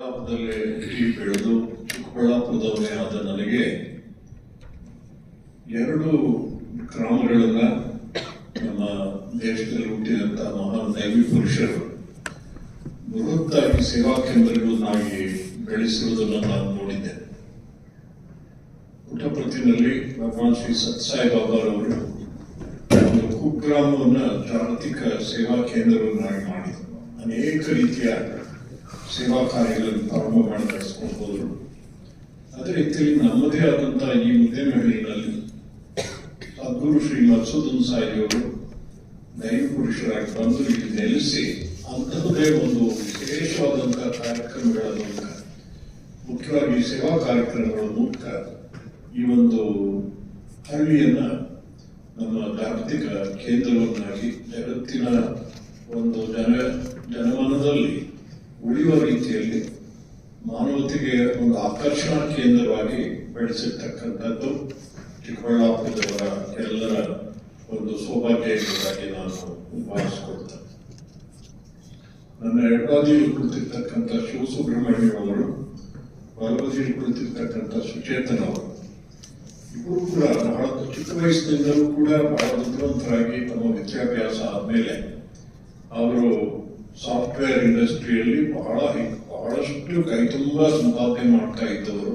ಬೆಳೆದು ಚಿಕ್ಕಬಳ್ಳಾಪುರದವನೇ ಆದ ನನಗೆ ಎರಡು ಗ್ರಾಮಗಳನ್ನ ನಮ್ಮ ದೇಶದಲ್ಲಿ ಹುಟ್ಟಿದಂತಹ ಮಹಾನ್ ದೈವಿ ಪುರುಷರು ಬೃಹತ್ತಾಗಿ ಸೇವಾ ಕೇಂದ್ರಗಳನ್ನಾಗಿ ಬೆಳೆಸಿರುವುದನ್ನು ನಾನು ನೋಡಿದ್ದೆ. ಪುಟಪರ್ತಿನಲ್ಲಿ ಭಗವಾನ್ ಶ್ರೀ ಸತ್ಸಾಯಿ ಬಾಬಾರವರು ಒಂದು ಕುಗ್ರಾಮವನ್ನ ಜಾಗತಿಕ ಸೇವಾ ಕೇಂದ್ರವನ್ನಾಗಿ ಮಾಡಿದರು. ಅನೇಕ ರೀತಿಯ ಸೇವಾ ಕಾರ್ಯಗಳನ್ನು ಪ್ರಾರಂಭ ಮಾಡಿ ನಡೆಸ್ಕೊಂಡು ಹೋದರು ಅದೇ ರೀತಿಯಲ್ಲಿ ನಮ್ಮದೇ ಆದಂತಹ ಈ ಉದ್ಯಮಗಳಿನಲ್ಲಿ ಸದ್ಗುರು ಶ್ರೀ ಮತ್ಸೂದನ್ ಸಾಯಿಯವರು ದೈವ ಪುರುಷರಾಗಿ ಬಂದು ಇಲ್ಲಿ ನೆಲೆಸಿ ಅಂತಹದೇ ಒಂದು ವಿಶೇಷವಾದಂತಹ ಕಾರ್ಯಕ್ರಮಗಳ ಮೂಲಕ, ಮುಖ್ಯವಾಗಿ ಸೇವಾ ಕಾರ್ಯಕ್ರಮಗಳ ಮೂಲಕ ಈ ಒಂದು ಹಳ್ಳಿಯನ್ನ ನಮ್ಮ ಜಾಗತಿಕ ಕೇಂದ್ರವನ್ನಾಗಿ ಜಗತ್ತಿನ ಒಂದು ಜನ ಜನಮನದಲ್ಲಿ ಉಳಿಯುವ ರೀತಿಯಲ್ಲಿ ಮಾನವತೆಗೆ ಒಂದು ಆಕರ್ಷಣಾ ಕೇಂದ್ರವಾಗಿ ಬೆಳೆಸಿರ್ತಕ್ಕಂಥದ್ದು ಚಿಕ್ಕಬಳ್ಳಾಪುರದವರ ಎಲ್ಲರ ಒಂದು ಸೌಭಾಗ್ಯ ಎಂಬುದಾಗಿ ನಾನು ಭಾವಿಸಿಕೊಳ್ತೇನೆ. ನನ್ನ ಎಡಬದಿಯಲ್ಲಿ ಕುಳಿತಿರ್ತಕ್ಕಂಥ ಶಿವಸುಬ್ರಹ್ಮಣ್ಯ ಅವರು ಬಲಬದಿಯಲ್ಲಿ ಕುಳಿತಿರ್ತಕ್ಕಂಥ ಸುಚೇತನ್ ಅವರು, ಇಬ್ಬರು ಕೂಡ ಬಹಳ ಚಿಕ್ಕ ವಯಸ್ಸಿನಿಂದಲೂ ಕೂಡ ಬಹಳ ಬುದ್ಧಿವಂತರಾಗಿ ತಮ್ಮ ವಿದ್ಯಾಭ್ಯಾಸ ಆದಮೇಲೆ ಅವರು ಸಾಫ್ಟ್ವೇರ್ ಇಂಡಸ್ಟ್ರಿಯಲ್ಲಿ ಬಹಳ ಬಹಳಷ್ಟು ಕೈ ತುಂಬಾ ಸಂಪಾದನೆ ಮಾಡ್ತಾ ಇದ್ದವರು.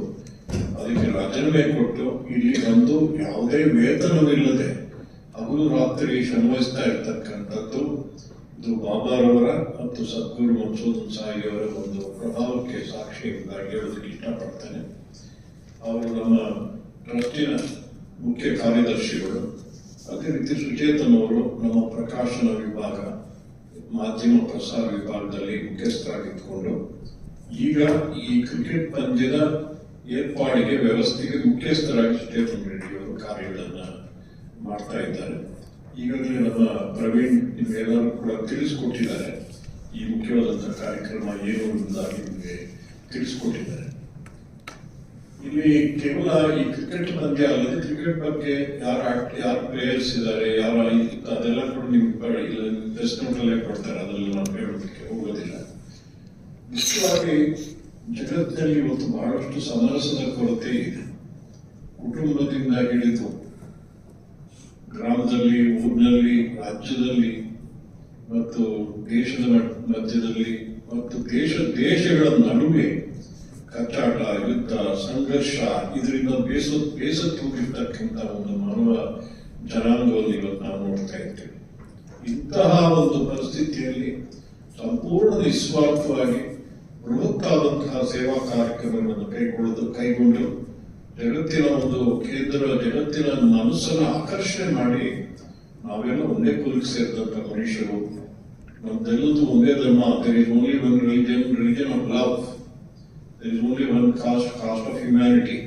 ಅದಕ್ಕೆ ರಾಜೀನಾಮೆ ಕೊಟ್ಟು ಇಲ್ಲಿ ಬಂದು ಯಾವುದೇ ವೇತನವಿಲ್ಲದೆ ಹಗಲು ರಾತ್ರಿ ಶ್ರಮವಹಿಸ್ತಾ ಇರ್ತಕ್ಕಂಥದ್ದು ಇದು ಬಾಬಾರವರ ಮತ್ತು ಸದ್ಗುರು ಮನ್ಸೂದನ್ ಸಾಯಿಯವರ ಒಂದು ಪ್ರಭಾವಕ್ಕೆ ಸಾಕ್ಷಿ ಅಂತ ಹೇಳೋದಕ್ಕೆ ಇಷ್ಟಪಡ್ತೇನೆ. ಅವರು ನಮ್ಮ ಟ್ರಸ್ಟಿನ ಮುಖ್ಯ ಕಾರ್ಯದರ್ಶಿಗಳು. ಅದೇ ರೀತಿ ಸುಚೇತನ್ ಅವರು ನಮ್ಮ ಪ್ರಕಾಶನ ವಿಭಾಗ. ಮಾಧ್ಯಮ ಪ್ರಸಾರ ವಿಭಾಗದಲ್ಲಿ ಮುಖ್ಯಸ್ಥರಾಗಿದ್ದುಕೊಂಡು, ಈಗ ಈ ಕ್ರಿಕೆಟ್ ಪಂದ್ಯದ ಏರ್ಪಾಡಿಗೆ ವ್ಯವಸ್ಥೆಗೆ ಮುಖ್ಯಸ್ಥರಾಗಿ ಸ್ಟೇಫನ್ ರೆಡ್ಡಿ ಅವರು ಕಾರ್ಯಗಳನ್ನ ಮಾಡ್ತಾ ಇದ್ದಾರೆ. ಈಗಾಗಲೇ ನಮ್ಮ ಪ್ರವೀಣ್ ನಿಮ್ಗೆಲ್ಲರೂ ಕೂಡ ತಿಳಿಸ್ಕೊಟ್ಟಿದ್ದಾರೆ. ಈ ಮುಖ್ಯವಾದಂತಹ ಕಾರ್ಯಕ್ರಮ ಏನು ಎಂಬುದಾಗಿ ನಿಮಗೆ ತಿಳಿಸ್ಕೊಟ್ಟಿದ್ದಾರೆ. ಇಲ್ಲಿ ಕೇವಲ ಈ ಕ್ರಿಕೆಟ್ ಪಂದ್ಯ ಅಲ್ಲದೆ ಕ್ರಿಕೆಟ್ ಬಗ್ಗೆ ಯಾರು ಯಾರು ಪ್ಲೇಯರ್ಸ್ ಇದ್ದಾರೆ ಯಾರ ಅದೆಲ್ಲ ಕೂಡ ನಿಮ್ಗೆ ಪ್ರೆಸ್ ನೋಟಲ್ಲೇ ಕೊಡ್ತಾರೆ, ಅದೆಲ್ಲ ನಾವು ಹೇಳೋದಕ್ಕೆ ಹೋಗೋದಿಲ್ಲ. ಮುಖ್ಯವಾಗಿ ಜಗತ್ತಿನಲ್ಲಿ ಇವತ್ತು ಬಹಳಷ್ಟು ಸಮರಸದ ಕೊರತೆ ಇದೆ. ಕುಟುಂಬದಿಂದ ಹಿಡಿದು ಗ್ರಾಮದಲ್ಲಿ, ಊರಿನಲ್ಲಿ, ರಾಜ್ಯದಲ್ಲಿ ಮತ್ತು ದೇಶದ ಮಧ್ಯದಲ್ಲಿ ಮತ್ತು ದೇಶ ದೇಶಗಳ ನಡುವೆ ಕಚ್ಚಾಟ ಸಂಘರ್ಷ ಇದರಿಂದ ಬೇಸ ಬೇಸತ್ತೋಗಿರ್ತಕ್ಕಂಥ ಒಂದು ಮಾನವ ಜನಾಂಗವನ್ನು ಇವತ್ತು ನಾವು ನೋಡ್ತಾ ಇದ್ದೇವೆ. ಇಂತಹ ಒಂದು ಪರಿಸ್ಥಿತಿಯಲ್ಲಿ ಸಂಪೂರ್ಣ ನಿಸ್ವಾರ್ಥವಾಗಿ ಬೃಹತ್ತಾದಂತಹ ಸೇವಾ ಕಾರ್ಯಕ್ರಮಗಳನ್ನು ಕೈಗೊಳ್ಳಲು ಕೈಗೊಂಡು ಜಗತ್ತಿನ ಒಂದು ಕೇಂದ್ರ, ಜಗತ್ತಿನ ಮನಸ್ಸನ್ನು ಆಕರ್ಷಣೆ ಮಾಡಿ ನಾವೆಲ್ಲ ಒಂದೇ ಕುಲಕ್ಕೆ ಸೇರಿದಂತ ಮನುಷ್ಯರು. ನಮ್ದೆಲ್ಲದೂ ಒಂದೇ ಧರ್ಮ. There is only one religion religion of love there is only one caste caste of humanity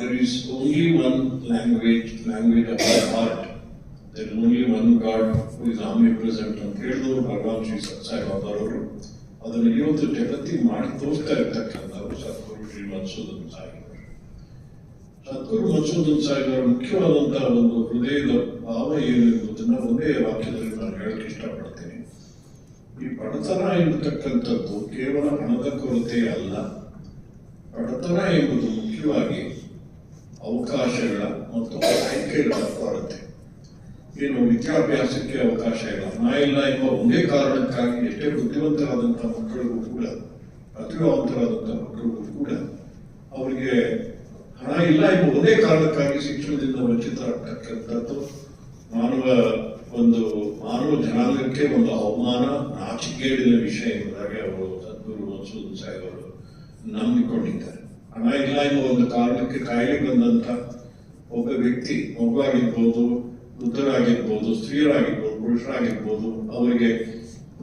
there is only one language language of my heart there is only one god who is omnipresent ಅಂತ ಹೇಳಿದವರು ಭಗವಾನ್ ಶ್ರೀ ಸತ್ಸಾಯಿ ಬಾಬಾರವರು ಅದನ್ನು ಇವತ್ತು ಜಗತ್ತಿಗೆ ಮಾಡಿ ತೋರಿಸ್ತಾ ಇರ್ತಕ್ಕಂಥವ್ರು ಸದ್ಗುರು ಶ್ರೀ ಮನ್ಸೂದನ್ ಸಾಯಿ ಸದ್ಗುರು ಮನ್ಸೂದನ್ ಸಾಯಿಯವರ ಮುಖ್ಯವಾದಂತಹ ಒಂದು ಹೃದಯದ ಭಾವ ಏನು ಎಂಬುದನ್ನ ಒಂದೇ ವಾಕ್ಯದಲ್ಲಿ ನಾನು ಹೇಳಕ್ಕೆ ಇಷ್ಟಪಡ್ತೇನೆ. ಈ ಬಡತನ ಎಂಬತಕ್ಕಂಥದ್ದು ಕೇವಲ ಹಣದ ಕೊರತೆ ಅಲ್ಲ. ಬಡತನ ಎಂಬುದು ಮುಖ್ಯವಾಗಿ ಅವಕಾಶಗಳ ಮತ್ತು ಆಯ್ಕೆಗಳ ಕೊರತೆ. ಏನು ವಿದ್ಯಾಭ್ಯಾಸಕ್ಕೆ ಅವಕಾಶ ಇಲ್ಲ. ಹಣ ಇಲ್ಲ ಎಂಬ ಒಂದೇ ಕಾರಣಕ್ಕಾಗಿ ಎಷ್ಟೇ ಬುದ್ಧಿವಂತರಾದಂಥ ಮಕ್ಕಳಿಗೂ ಕೂಡ ಪ್ರತಿಭಾವಂತರಾದಂಥ ಮಕ್ಕಳಿಗೂ ಕೂಡ ಅವರಿಗೆ ಹಣ ಇಲ್ಲ ಎಂಬ ಒಂದೇ ಕಾರಣಕ್ಕಾಗಿ ಶಿಕ್ಷಣದಿಂದ ವಂಚಿತರಾಗ್ತಕ್ಕಂಥದ್ದು ಮಾನವ ಒಂದು ಮಾನವ ಜನಾಂಗಕ್ಕೆ ಒಂದು ಅವಮಾನ ನಾಚಿಕೇಡಿನ ವಿಷಯ ಎಂಬುದಾಗಿ ಅವರು ಸದ್ಗುರು ಮನ್ಸೂದ್ ಸಾಹೇಬ್ ಅವರು ನಂಬಿಕೊಂಡಿದ್ದಾರೆ. ಹಣ ಇಲ್ಲ ಎಂಬ ಒಂದು ಕಾರಣಕ್ಕೆ ಕಾಯಿಲೆ ಬಂದಂತ ಒಬ್ಬ ವ್ಯಕ್ತಿ ಮಗುವಾಗಿರ್ಬೋದು ವೃದ್ಧರಾಗಿರ್ಬೋದು ಸ್ತ್ರೀಯರಾಗಿರ್ಬೋದು ಪುರುಷರಾಗಿರ್ಬೋದು, ಅವರಿಗೆ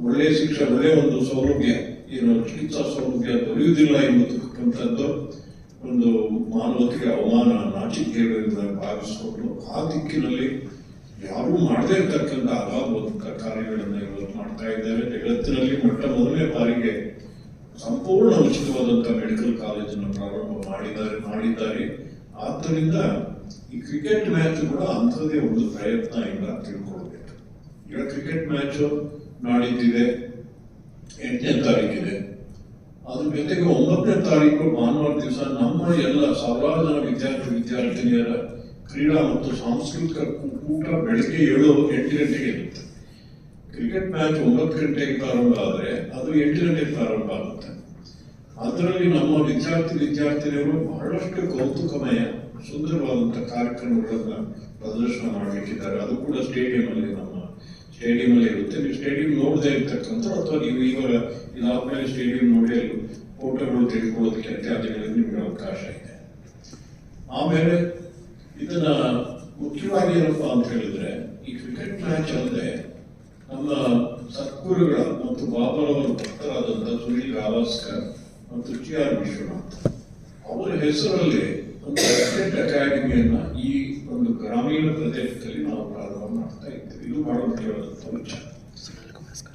ಒಳ್ಳೆಯ ಶಿಕ್ಷಣ ಒಳ್ಳೆಯ ಒಂದು ಸೌಲಭ್ಯ, ಏನು ಚಿಕಿತ್ಸಾ ಸೌಲಭ್ಯ ದೊರೆಯುವುದಿಲ್ಲ ಎಂಬತಕ್ಕಂಥದ್ದು ಒಂದು ಮಾನವತೆಗೆ ಅವಮಾನ ನಾಚಿಕೆ ಭಾವಿಸಿಕೊಂಡು ಆ ದಿಕ್ಕಿನಲ್ಲಿ ಯಾರೂ ಮಾಡದೇ ಇರ್ತಕ್ಕಂಥ ಅಗಾಧವಾದಂಥ ಕಾರ್ಯಗಳನ್ನು ಇವತ್ತು ಮಾಡ್ತಾ ಇದ್ದಾರೆ. ಜಗತ್ತಿನಲ್ಲಿ ಮೊಟ್ಟ ಮೊದಲನೇ ಬಾರಿಗೆ ಸಂಪೂರ್ಣ ಉಚಿತವಾದಂತಹ ಮೆಡಿಕಲ್ ಕಾಲೇಜನ್ನು ಪ್ರಾರಂಭ ಮಾಡಿದ್ದಾರೆ ಮಾಡಿದ್ದಾರೆ. ಆದ್ದರಿಂದ ಈ ಕ್ರಿಕೆಟ್ ಮ್ಯಾಚ್ ಕೂಡ ಅಂಥದ್ದೇ ಒಂದು ಪ್ರಯತ್ನ ಇಲ್ಲ ತಿಳ್ಕೊಳ್ಬೇಕು. ಈಗ ಕ್ರಿಕೆಟ್ ಮ್ಯಾಚ್ ನಾಡಿದ್ದಿದೆ, ಎಂಟನೇ ತಾರೀಕಿದೆ. ಅದ್ರ ಜೊತೆಗೆ ಒಂಬತ್ತನೇ ತಾರೀಕು ಭಾನುವಾರ ದಿವಸ ನಮ್ಮ ಎಲ್ಲ ಸಾವಿರಾರು ಜನ ವಿದ್ಯಾರ್ಥಿ, ವಿದ್ಯಾರ್ಥಿನಿಯರ ಕ್ರೀಡಾ ಮತ್ತು ಸಾಂಸ್ಕೃತಿಕ ಕೂಟ ಬೆಳಗ್ಗೆ ಏಳು ಎಂಟು ಗಂಟೆಗೆ ಇರುತ್ತೆ. ಕ್ರಿಕೆಟ್ ಮ್ಯಾಚ್ ಒಂಬತ್ತು ಗಂಟೆಗೆ ಪ್ರಾರಂಭ ಆದರೆ ಅದು ಎಂಟು ಗಂಟೆಗೆ ಪ್ರಾರಂಭ ಆಗುತ್ತೆ. ಅದರಲ್ಲಿ ನಮ್ಮ ವಿದ್ಯಾರ್ಥಿ ವಿದ್ಯಾರ್ಥಿನಿಯರು ಬಹಳಷ್ಟು ಕೌತುಕಮಯ ಸುಂದರವಾದಂಥ ಕಾರ್ಯಕ್ರಮಗಳನ್ನು ಪ್ರದರ್ಶನ ಮಾಡಲಿಕ್ಕಿದ್ದಾರೆ. ಅದು ಕೂಡ ಸ್ಟೇಡಿಯಂ ಅಲ್ಲಿ ನಮ್ಮ ಸ್ಟೇಡಿಯಂ ಅಲ್ಲಿ ಇರುತ್ತೆ. ನೀವು ಸ್ಟೇಡಿಯಂ ನೋಡದೇ ಇರ್ತಕ್ಕಂಥ ಅಥವಾ ನೀವು ಇವಾಗ ಇದಾದ್ಮೇಲೆ ಸ್ಟೇಡಿಯಂ ನೋಡಿ ಫೋಟೋಗಳು ತೆಗೆದುಕೊಳ್ಳೋದಕ್ಕೆ ಇತ್ಯಾದಿಗಳಿಗೆ ನಿಮಗೆ ಅವಕಾಶ ಇದೆ. ಆಮೇಲೆ ಇದನ್ನ ಮುಖ್ಯವಾಗಿ ಏನಪ್ಪ ಅಂತ ಹೇಳಿದ್ರೆ ಈ ಕ್ರಿಕೆಟ್ ಮ್ಯಾಚ್ ಅಲ್ಲದೆ ನಮ್ಮ ಸದ್ಗುರುಗಳ ಮತ್ತು ಬಾಬರವರ ಭಕ್ತರಾದಂತಹ ಸುನೀಲ್ ಗಾವಸ್ಕರ್ ಮತ್ತು ಜಿ ಆರ್ ವಿಶ್ವನಾಥ್. ಅವರ ಹೆಸರಲ್ಲಿ ಒಂದು ಕ್ರಿಕೆಟ್ ಅಕಾಡೆಮಿಯನ್ನ ಈ ಒಂದು ಗ್ರಾಮೀಣ ಪ್ರದೇಶದಲ್ಲಿ ನಾವು ಪ್ರಾರಂಭ ಮಾಡ್ತಾ ಇದ್ದೇವೆ. ಇದು ಬಹಳ ಮುಖ್ಯವಾದಂತಹ ವಿಚಾರ.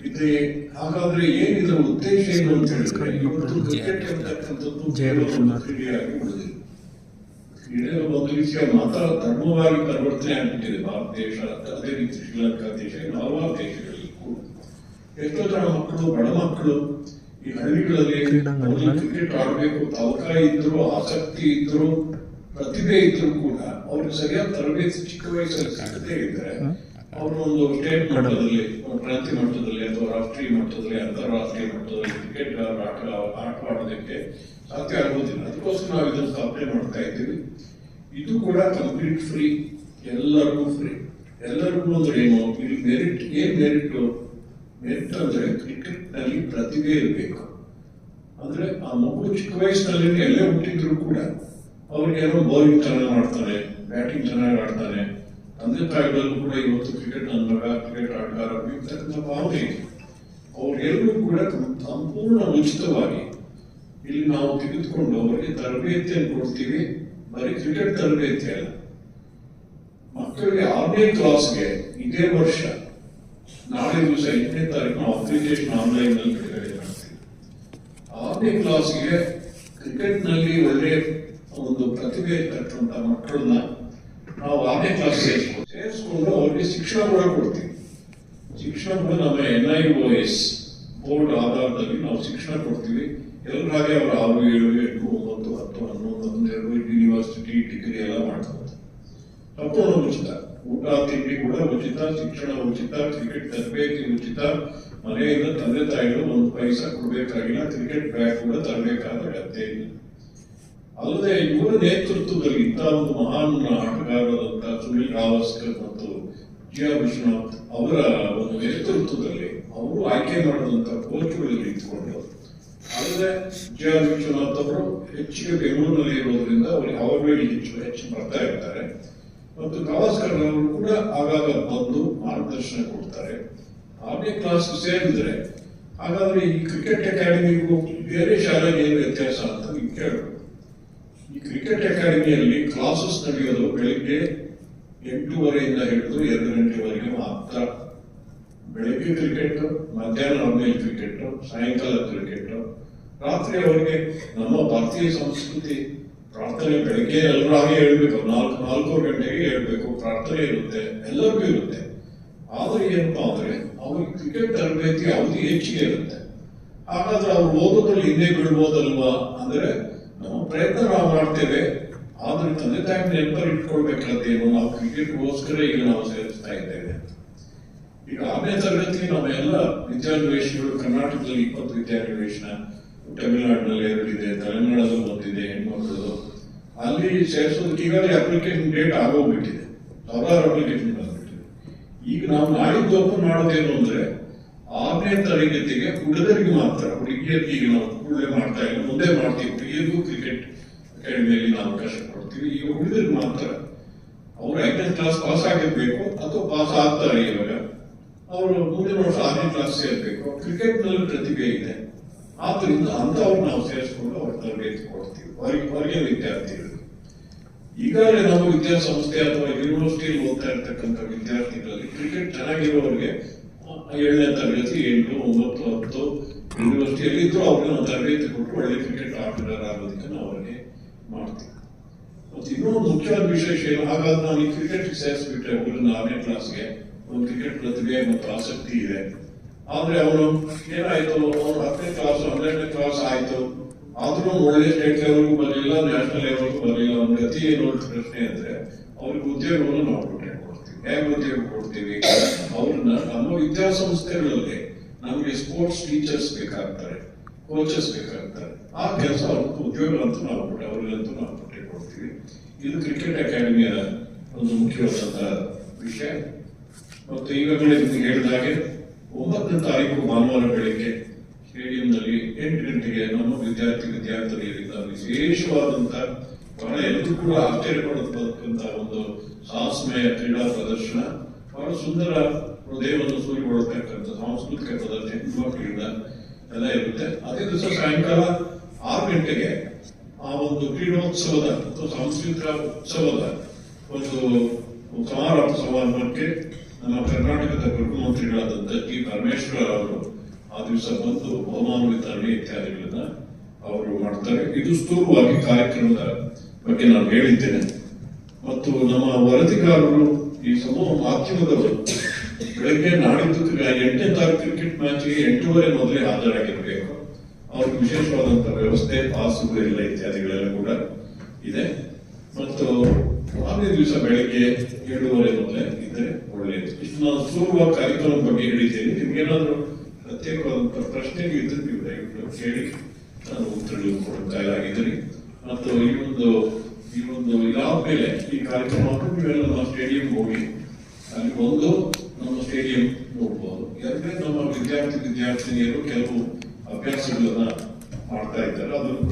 ಇದೆ ಹಾಗಾದ್ರೆ ಏನಿದ್ರ ಉದ್ದೇಶ ಏನು ಅಂತ ಹೇಳಿದ್ರೆ ಇವತ್ತು ಕ್ರಿಕೆಟ್ ಅಂತಕ್ಕಂಥದ್ದು ಕ್ರೀಡೆಯಾಗಿ ಉಳಿದಿದೆ. ಕ್ರೀಡೆ ಒಂದು ರೀತಿಯ ಮಾತ್ರ ಧರ್ಮವಾಗಿ ಪರಿವರ್ತನೆ ಆಗ್ಬಿಟ್ಟಿದೆ ಭಾರತ ದೇಶ. ಅದೇ ರೀತಿ ಶ್ರೀಲಂಕಾ ದೇಶ, ಹಲವಾರು ದೇಶಗಳಲ್ಲಿ ಕೂಡ. ಎಷ್ಟೋ ಜನ ಮಕ್ಕಳು, ಬಡ ಮಕ್ಕಳು ಈ ಹಳ್ಳಿಗಳಲ್ಲಿ ಕ್ರಿಕೆಟ್ ಆಡಬೇಕು. ಅವಕಾಶ ಇದ್ರು, ಆಸಕ್ತಿ ಇದ್ರು, ಪ್ರತಿಭೆ ಇದ್ರು ಕೂಡ ಅವ್ರಿಗೆ ಸರಿಯಾದ ತರಬೇತಿ ಚಿಕ್ಕ ವಯಸ್ಸಲ್ಲಿ ಸಿಗದೇ ಇದ್ರೆ ಅವರು ಒಂದು ಸ್ಟೇಟ್ ಮಟ್ಟದಲ್ಲಿ ಪ್ರಾಂತ್ಯ ಮಟ್ಟದಲ್ಲಿ ಅಥವಾ ರಾಷ್ಟ್ರೀಯ ಮಟ್ಟದಲ್ಲಿ, ಅಂತಾರಾಷ್ಟ್ರೀಯ ಮಟ್ಟದಲ್ಲಿ ಕ್ರಿಕೆಟ್ ಆಟ ಆಟವಾಡೋದಕ್ಕೆ ಸಾಧ್ಯ ಆಗುವುದಿಲ್ಲ. ಅದಕ್ಕೋಸ್ಕರ ನಾವು ಇದನ್ನು ಸ್ಥಾಪನೆ ಮಾಡ್ತಾ ಇದ್ದೀವಿ. ಇದು ಕೂಡ ಕಂಪ್ಲೀಟ್ ಫ್ರೀ ಎಲ್ಲರಿಗೂ ಫ್ರೀ ಎಲ್ಲರಿಗೂ ಅಂದ್ರೆ ಏನು? ಇಲ್ಲಿ ಮೆರಿಟ್ ಏನ್ ಮೆರಿಟ್ ಮೆರಿಟ್ ಅಂದ್ರೆ ಕ್ರಿಕೆಟ್ನಲ್ಲಿ ಪ್ರತಿಭೆ ಇರಬೇಕು. ಅಂದ್ರೆ ಆ ಮಗು ಚಿಕ್ಕ ವಯಸ್ಸಿನಲ್ಲಿ ಎಲ್ಲೇ ಹುಟ್ಟಿದ್ರು ಕೂಡ ಅವ್ರಿಗೆ ಏನೋ ಬೌಲಿಂಗ್ ಚೆನ್ನಾಗಿ ಮಾಡ್ತಾನೆ ಬ್ಯಾಟಿಂಗ್ ಚೆನ್ನಾಗಿ ಆಡ್ತಾನೆ. ತಂದೆ ತಾಯಿಗಳಲ್ಲೂ ಕೂಡ ಇವತ್ತು ಕ್ರಿಕೆಟ್ ನನ್ನ ಮಗ ಕ್ರಿಕೆಟ್ ಆಟಗಾರ ಇರ್ತಕ್ಕಂಥ ಭಾವನೆ ಇದೆ. ಅವ್ರಿಗೆಲ್ಲರೂ ಕೂಡ ಸಂಪೂರ್ಣ ಉಚಿತವಾಗಿ ಇಲ್ಲಿ ನಾವು ತೆಗೆದುಕೊಂಡು ಅವರಿಗೆ ತರಬೇತಿಯನ್ನು ಕೊಡ್ತೀವಿ. ಬರೀ ಕ್ರಿಕೆಟ್ ತರಬೇತಿ ಅಲ್ಲ ಮಕ್ಕಳಿಗೆ ಆನ್ಲೈನ್ ಕ್ಲಾಸ್ಗೆ ಇದೇ ವರ್ಷ ನಾಳೆ ದಿವಸ ಎಂಟನೇ ತಾರೀಕು ಅಪ್ಲಿಕೇಶನ್ ಆನ್ಲೈನ್ನಲ್ಲಿ ಬಿಡುಗಡೆ ಮಾಡ್ತೀವಿ ಕ್ಲಾಸ್ ಕ್ಲಾಸ್ಗೆ ಕ್ರಿಕೆಟ್ನಲ್ಲಿ ಒಳ್ಳೆ ಒಂದು ಪ್ರತಿಭೆ ಇರ್ತಕ್ಕಂಥ ಮಕ್ಕಳನ್ನ ನಾವು ಆನ್ಲೈನ್ ಕ್ಲಾಸ್ ಸೇರಿಸ್ಕೊಂಡು ಸೇರಿಸ್ಕೊಂಡು ಅವ್ರಿಗೆ ಶಿಕ್ಷಣ ಕೂಡ ಕೊಡ್ತೀವಿ ಶಿಕ್ಷಣ ಕೂಡ ನಮ್ಮ ಎನ್ ಐ ಎಸ್ ಬೋರ್ಡ್ ಆಧಾರದಲ್ಲಿ ನಾವು ಶಿಕ್ಷಣ ಕೊಡ್ತೀವಿ ಎಲ್ಲರ ಹಾಗೆ ಅವರು ಆರು ಏಳು ಎಂಟು ಒಂಬತ್ತು ಹತ್ತು ಹನ್ನೊಂದು ಹನ್ನೆರಡು ಯೂನಿವರ್ಸಿಟಿ ಡಿಗ್ರಿ ಎಲ್ಲ ಮಾಡ್ತಾರೆ. ಸಂಪೂರ್ಣ ಉಚಿತ. ಊಟ, ತಿಂಡಿ ಕೂಡ ಉಚಿತ, ಶಿಕ್ಷಣ ಉಚಿತ ಕ್ರಿಕೆಟ್ ತರಬೇತಿ ಉಚಿತ. ಮನೆಯಿಂದ ತಂದೆ ತಾಯಿಗಳು ಒಂದು ಪೈಸಾ ಕೊಡಬೇಕಾಗಿಲ್ಲ ಕ್ರಿಕೆಟ್ ಬ್ಯಾಟ್ ಕೂಡ ತರಬೇಕಾದ ಅಗತ್ಯ ಇಲ್ಲ ಅಲ್ಲದೆ ಇವರ ನೇತೃತ್ವದಲ್ಲಿ ಇಂಥ ಒಂದು ಮಹಾನ್ ಆಟಗಾರರಾದಂತಹ ಸುನಿಲ್ ಗಾವಸ್ಕರ್ ಮತ್ತು ಜಿ ಆರ್ ವಿಶ್ವನಾಥ್ ಅವರ ಒಂದು ನೇತೃತ್ವದಲ್ಲಿ ಅವರು ಆಯ್ಕೆ ಮಾಡಿದಂತ ಕೋಚ್ಗಳಲ್ಲಿ ಇದ್ಕೊಂಡು ಅಲ್ಲದೆ ಜಿ ಆರ್ ವಿಶ್ವನಾಥ್ ಅವರು ಹೆಚ್ಚಿಗೆ ಬೆಂಗಳೂರಿನಲ್ಲಿ ಇರೋದ್ರಿಂದ ಅವರಿಗೆ ಇಲ್ಲಿ ಹೆಚ್ಚು ಹೆಚ್ಚು ಬರ್ತಾ ಇರ್ತಾರೆ. ಮತ್ತು ಅವರು ಕೂಡ ಆಗಾಗ ಬಂದು ಮಾರ್ಗದರ್ಶನ ಕೊಡ್ತಾರೆ. ಆರನೇ ಕ್ಲಾಸ್ ಸೇರಿದ್ರೆ ಹಾಗಾದ್ರೆ ಈ ಕ್ರಿಕೆಟ್ ಅಕಾಡೆಮಿಗೂ ಬೇರೆ ಶಾಲೆಗೆ ಏನು ವ್ಯತ್ಯಾಸ ಅಂತ ನೀವು ಕೇಳಬೇಕು. ಈ ಕ್ರಿಕೆಟ್ ಅಕಾಡೆಮಿಯಲ್ಲಿ ಕ್ಲಾಸಸ್ ನಡೆಯೋದು ಬೆಳಿಗ್ಗೆ ಎಂಟೂವರೆಯಿಂದ ಹಿಡಿದು ಎರಡು ಗಂಟೆವರೆಗೆ ಮಾತ್ರ. ಬೆಳಗ್ಗೆ ಕ್ರಿಕೆಟ್, ಮಧ್ಯಾಹ್ನ ಆದ್ಮೇಲೆ ಕ್ರಿಕೆಟ್, ಸಾಯಂಕಾಲ ಕ್ರಿಕೆಟ್, ರಾತ್ರಿ ಅವರಿಗೆ ನಮ್ಮ ಭಾರತೀಯ ಸಂಸ್ಕೃತಿ ಪ್ರಾರ್ಥನೆ ಬೆಳಗ್ಗೆ ಎಲ್ಲರೂ ಹಾಗೆ ಹೇಳ್ಬೇಕು. ನಾಲ್ಕು ನಾಲ್ಕು ಗಂಟೆಗೆ ಹೇಳ್ಬೇಕು. ಪ್ರಾರ್ಥನೆ ಇರುತ್ತೆ, ಎಲ್ಲರಿಗೂ ಇರುತ್ತೆ. ಆದರೆ ಏನಪ್ಪ ಅಂದ್ರೆ, ಅವ್ರಿಗೆ ಕ್ರಿಕೆಟ್ ತರಬೇತಿ ಅವಧಿ ಹೆಚ್ಚಿಗೆ ಇರುತ್ತೆ. ಹಾಗಾದ್ರೆ ಅವ್ರು ಓದೋದ್ರಲ್ಲಿ ಹಿಂದೆ ಬಿಡ್ಬೋದಲ್ವಾ? ಅಂದ್ರೆ ನಾವು ಪ್ರಯತ್ನ ನಾವು ಮಾಡ್ತೇವೆ. ಆದ್ರೆ ತಂದೆ ತಾಯಿ ನೆನಪಲ್ಲಿ ಇಟ್ಕೊಳ್ಬೇಕಾದ್ದೇನು ನಾವು ಕ್ರಿಕೆಟ್ಗೋಸ್ಕರ ಈಗ ನಾವು ಸೇರಿಸ್ತಾ ಇದ್ದೇವೆ ಈಗ ಆರನೇ ತರಗತಿ ನಮ್ಮ ಎಲ್ಲ ವಿದ್ಯಾನಿವೇಶಗಳು ಕರ್ನಾಟಕದಲ್ಲಿ ಇಪ್ಪತ್ತು ವಿದ್ಯಾನಿವೇಶನ ತಮಿಳುನಾಡಿನಲ್ಲಿ ಎರಡಿದೆ ತೆಲಂಗಾಣದಲ್ಲಿ ಒಂದಿದೆ ಹೆಣ್ಮಕ್ಳದು ಅಲ್ಲಿ ಸೇರಿಸೋದಕ್ಕೆ ಈಗಾಗಲೇ ಅಪ್ಲಿಕೇಶನ್ ಡೇಟ್ ಆಗೋಗ್ಬಿಟ್ಟಿದೆ. ಸಾವಿರಾರು ಅಪ್ಲಿಕೇಶನ್ ಬಂದ್ಬಿಟ್ಟಿದೆ. ಈಗ ನಾವು ನಾಳಿದ್ದು ಓಪನ್ ಮಾಡೋದೇನು ಅಂದ್ರೆ ಆರನೇ ತರಗತಿಗೆ ಹುಡುಗರಿಗೆ ಮಾತ್ರ, ಹುಡುಗಿಯರಿಗೆ ಈಗ ನಾವು ಕೂಡಲೇ ಮಾಡ್ತಾ ಇಲ್ಲ, ಮುಂದೆ ಮಾಡ್ತೀವಿ. ಹುಡುಗಿಯರಿಗೂ ಕ್ರಿಕೆಟ್ ಅಕಾಡೆಮಿಯಲ್ಲಿ ನಾವು ಅವಕಾಶ ಕೊಡ್ತೀವಿ. ಈಗ ಹುಡುಗರಿಗೆ ಮಾತ್ರ, ಅವರು ಐದನೇ ಕ್ಲಾಸ್ ಪಾಸ್ ಆಗಿರ್ಬೇಕು ಅಥವಾ ಪಾಸ್ ಆಗ್ತಾರೆ ಇವಾಗ. ಅವರು ಮುಂದಿನ ವರ್ಷ ಆರನೇ ಕ್ಲಾಸ್ ಸೇರ್ಬೇಕು ಕ್ರಿಕೆಟ್ನಲ್ಲಿ ಪ್ರತಿಭೆ ಇದೆ. ಆದ್ರಿಂದ ಅಂತವ್ರು ನಾವು ಸೇರಿಸ್ಕೊಂಡು ಅವ್ರ ತರಬೇತಿ ಕೊಡ್ತೀವಿ. ಹೊರಗೆ ಹೊರಗೆ ವಿದ್ಯಾರ್ಥಿಗಳು ಈಗಾಗಲೇ ನಮ್ಮ ವಿದ್ಯಾಸಂಸ್ಥೆ ಅಥವಾ ಯೂನಿವರ್ಸಿಟಿಯಲ್ಲಿ ಓದ್ತಾ ಇರ್ತಕ್ಕಂಥ ವಿದ್ಯಾರ್ಥಿಗಳಲ್ಲಿ ಕ್ರಿಕೆಟ್ ಚೆನ್ನಾಗಿರೋರಿಗೆ ಏಳನೇ ತರಗತಿ, ಎಂಟು, ಒಂಬತ್ತು, ಹತ್ತು ಯೂನಿವರ್ಸಿಟಿಯಲ್ಲಿ ಇದ್ರು ಅವ್ರಿಗೆ ನಾವು ತರಬೇತಿ ಕೊಟ್ಟು ಒಳ್ಳೆ ಕ್ರಿಕೆಟ್ ಆಟಗಾರ ಆಗೋದಕ್ಕೆ ನಾವು ಅವ್ರಿಗೆ ಮಾಡ್ತೀವಿ. ಮತ್ತೆ ಇನ್ನೊಂದು ಮುಖ್ಯವಾದ ವಿಶೇಷ ಏನು? ಹಾಗಾದ್ರೆ ನಾನು ಈ ಕ್ರಿಕೆಟ್ ಸೇರಿಸ್ಬಿಟ್ರೆ ಹುಡುಗನ ಆರನೇ ಕ್ಲಾಸ್ಗೆ ಒಂದು ಕ್ರಿಕೆಟ್ ಪ್ರತಿಭೆ ಮತ್ತು ಆಸಕ್ತಿ ಇದೆ. ಆದ್ರೆ ಅವರು ಏನಾಯ್ತು? ಅವ್ರು ಹತ್ತನೇ ಕ್ಲಾಸ್ ಹನ್ನೆರಡನೇ ಕ್ಲಾಸ್ ಆಯ್ತು. ಆದ್ರೂ ಒಳ್ಳೆ ಸ್ಟೇಟ್ ಲೆವೆಲ್ಗೂ ಬರಲಿಲ್ಲ ನ್ಯಾಷನಲ್ ಲೆವೆಲ್ಗೂ ಬರಲಿಲ್ಲ. ಅವ್ರ ಗತಿ ಏನು ಅಂತ ಪ್ರಶ್ನೆ ಅಂದ್ರೆ, ಅವ್ರಿಗೆ ಉದ್ಯೋಗವನ್ನು ನಾವು ಕೊಟ್ಟೆ ಕೊಡ್ತೀವಿ. ಹೇಗೆ ಉದ್ಯೋಗ ಕೊಡ್ತೀವಿ? ಅವ್ರನ್ನ ನಮ್ಮ ವಿದ್ಯಾಸಂಸ್ಥೆಗಳಲ್ಲಿ ನಮಗೆ ಸ್ಪೋರ್ಟ್ಸ್ ಟೀಚರ್ಸ್ ಬೇಕಾಗ್ತಾರೆ. ಕೋಚಸ್ ಬೇಕಾಗ್ತಾರೆ. ಆ ಕೆಲಸ ಅವ್ರಿಗೆ ಉದ್ಯೋಗ ಅಂತೂ ನಾವು ಕೊಟ್ಟೆ ಅವ್ರಿಗಂತೂ ನಾವು ಕೊಟ್ಟೆ ಕೊಡ್ತೀವಿ. ಇದು ಕ್ರಿಕೆಟ್ ಅಕಾಡೆಮಿಯ ಒಂದು ಮುಖ್ಯವಾದಂತಹ ವಿಷಯ. ಮತ್ತು ಈಗಾಗಲೇ ನಿಮಗೆ ಹೇಳಿದ ಹಾಗೆ ಒಂಬತ್ತನೇ ತಾರೀಕು ಭಾನುವಾರ ಬೆಳಿಗ್ಗೆ ಸ್ಟೇಡಿಯಂನಲ್ಲಿ ಎಂಟು ಗಂಟೆಗೆ ನಮ್ಮ ವಿದ್ಯಾರ್ಥಿ ವಿದ್ಯಾರ್ಥಿನಿಯರಿಂದ ವಿಶೇಷವಾದಂತಹ ಬಹಳ ಎಲ್ಲರೂ ಕೂಡ ಆಶ್ಚರ್ಯ ಪಡತಕ್ಕಂತ ಒಂದು ಸಾಹಸಮಯ ಕ್ರೀಡಾ ಪ್ರದರ್ಶನ, ಬಹಳ ಸುಂದರ ಹೃದಯವನ್ನು ಸೂರಿಗೊಳ್ಳತಕ್ಕಂಥ ಸಾಂಸ್ಕೃತಿಕ ಪ್ರದರ್ಶನ ಯುವಕರಿಂದ ಎಲ್ಲ ಇರುತ್ತೆ. ಅದೇ ದಿವಸ ಸಾಯಂಕಾಲ ಆರು ಗಂಟೆಗೆ ಆ ಒಂದು ಕ್ರೀಡೋತ್ಸವದ ಮತ್ತು ಸಾಂಸ್ಕೃತಿಕ ಉತ್ಸವದ ಒಂದು ಸಮಾರಂಭ ಸಮಾರಂಭಕ್ಕೆ ನಮ್ಮ ಕರ್ನಾಟಕದ ಮುಖ್ಯಮಂತ್ರಿಗಳಾದಂಥ ಜಿ ಪರಮೇಶ್ವರ ಅವರು ಆ ದಿವಸ ಬಂದು ಬಹುಮಾನ ವಿತರಣೆ ಇತ್ಯಾದಿಗಳನ್ನ ಅವರು ಮಾಡ್ತಾರೆ. ಇದು ಸ್ಥೂಲವಾಗಿ ಕಾರ್ಯಕ್ರಮದ ಬಗ್ಗೆ ನಾನು ಹೇಳಿದ್ದೇನೆ. ಮತ್ತು ನಮ್ಮ ವರದಿಗಾರರು ಈ ಸಮೂಹ ಮಾಧ್ಯಮದವರು ಬೆಳಗ್ಗೆ ನಾಡಿದ್ದು ಎಂಟನೇ ತಾರೀಕು ಕ್ರಿಕೆಟ್ ಮ್ಯಾಚ್ಗೆ ಎಂಟೂವರೆ ಮೊದಲೇ ಹಾಜರಾಗಿರಬೇಕು. ಅವ್ರಿಗೆ ವಿಶೇಷವಾದಂತಹ ವ್ಯವಸ್ಥೆ ಪಾಸು ಇಲ್ಲ ಇತ್ಯಾದಿಗಳೆಲ್ಲ ಕೂಡ ಇದೆ. ಮತ್ತು ಮಾರನೇ ದಿವಸ ಬೆಳಗ್ಗೆ ಏಳುವರೆ ಮೊದಲೇ ಇದ್ರೆ ಒಳ್ಳೆಯದು ಇಷ್ಟು ನಾನು ಸೂರುವ ಕಾರ್ಯಕ್ರಮದ ಬಗ್ಗೆ ಹೇಳಿದ್ದೇನೆ. ನಿಮ್ಗೇನಾದ್ರೂ ಪ್ರತ್ಯೇಕವಾದಂತಹ ಪ್ರಶ್ನೆಗಳು ಇದ್ರೆ ನೀವು ದಯವಿಟ್ಟು ಕೇಳಿ. ನಾನು ಉತ್ತರ ತಯಾರಾಗಿದ್ದೀನಿ ಮತ್ತು ಈ ಒಂದು ಈ ಒಂದು ಇದಾದ ಮೇಲೆ ಈ ಕಾರ್ಯಕ್ರಮ ನೀವೆಲ್ಲ ನಮ್ಮ ಸ್ಟೇಡಿಯಂ ಹೋಗಿ, ಅಲ್ಲಿ ಒಂದು ನಮ್ಮ ಸ್ಟೇಡಿಯಂ ನೋಡ್ಬೋದು. ಎರಡನೇ ನಮ್ಮ ವಿದ್ಯಾರ್ಥಿ, ವಿದ್ಯಾರ್ಥಿನಿಯರು ಕೆಲವು ಅಭ್ಯಾಸಗಳನ್ನ ಮಾಡ್ತಾ ಇದ್ದಾರೆ. ಅದನ್ನು